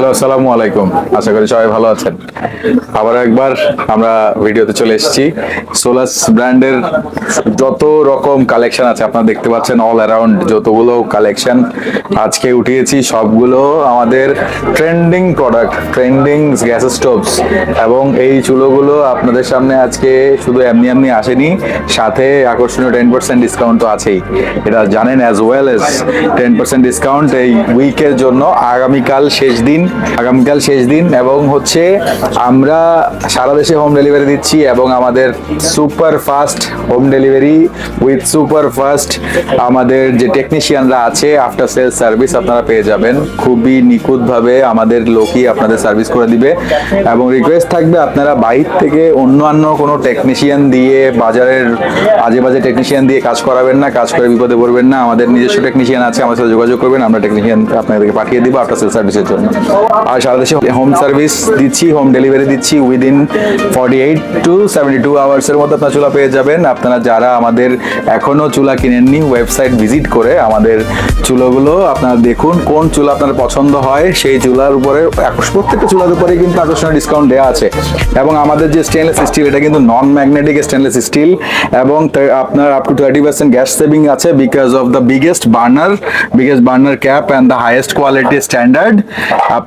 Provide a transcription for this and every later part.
Hello, আসসালামু আলাইকুম। আশা করি সবাই ভালো আছেন। আবার একবার আমরা ভিডিওতে চলে এসেছি। সোলাস ব্র্যান্ডের যত রকম কালেকশন আছে, আপনারা দেখতে পাচ্ছেন অল অ্যারাউন্ড যতগুলো কালেকশন আজকে উঠিয়েছি, সবগুলো আমাদের trending product trending gas stoves এবং এই চুলোগুলো আপনাদের সামনে আজকে শুধু এমনি এমনি আসেনি, সাথে আকর্ষণীয় টেন পার্সেন্ট ডিসকাউন্ট তো আছেই। এটা জানেন as well as ten percent discount এই উইকের জন্য। আগামীকাল শেষ দিন আগামীকাল শেষ দিন এবং হচ্ছে আমরা সারা দেশে হোম ডেলিভারি দিচ্ছি এবং আমাদের super fast home delivery with super fast আমাদের যে টেকনিশিয়ানরা আছে আফটার সেল সার্ভিস আপনারা পেয়ে যাবেন। খুবই নিখুঁতভাবে আমাদের লোকই আপনাদের সার্ভিস করে দিবে এবং রিকোয়েস্ট থাকবে আপনারা বাইর থেকে অন্যান্য কোনো টেকনিশিয়ান দিয়ে বাজারের আজে বাজে টেকনিশিয়ান দিয়ে কাজ করাবেন না, কাজ করে বিপদে পড়বেন না। আমাদের নিজস্ব টেকনিশিয়ান আছে আমাদের সাথে যোগাযোগ করবেন, আমরা টেকনিশিয়ান আপনাদেরকে পাঠিয়ে দিব আফটার সেল সার্ভিসের জন্য। আর সারা দেশে হোম সার্ভিস দিচ্ছি হোম ডেলিভারি দিচ্ছি within forty eight to seventy two আওয়ার্সের মধ্যে আপনার চুলা পেয়ে যাবেন। আপনারা যারা আমাদের এখনও চুলা কিনেননি ওয়েবসাইট ভিজিট করে আমাদের চুলাগুলো আপনারা দেখুন, কোন চুলা আপনার পছন্দ হয়, সেই চুলার উপরে প্রত্যেকটা চুলার উপরে কিন্তু আকর্ষণীয় ডিসকাউন্ট দেওয়া আছে। এবং আমাদের যে স্টেনলেস স্টিল এটা কিন্তু নন ম্যাগনেটিক স্টেনলেস স্টিল এবং আপনার up to thirty percent gas saving আছে because of the biggest burner biggest burner cap and the highest quality standard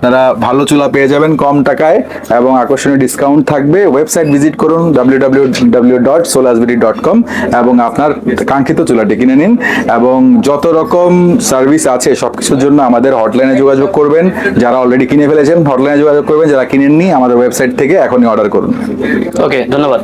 আপনারা ভালো চুলা পেয়ে যাবেন কম টাকায় এবং আকর্ষণীয় ডিসকাউন্ট থাকবে। ওয়েবসাইট ভিজিট করুন ডাব্লিউ ডট ডট কম এবং আপনার কাঙ্ক্ষিত চুলাটি কিনে নিন এবং যত রকম সার্ভিস আছে সব কিছুর জন্য আমাদের হটলাইনে যোগাযোগ করবেন। যারা অলরেডি কিনে ফেলেছেন হটলাইনে যোগাযোগ করবেন। যারা কিনেননি, আমাদের ওয়েবসাইট থেকে এখনই অর্ডার করুন। ওকে ধন্যবাদ।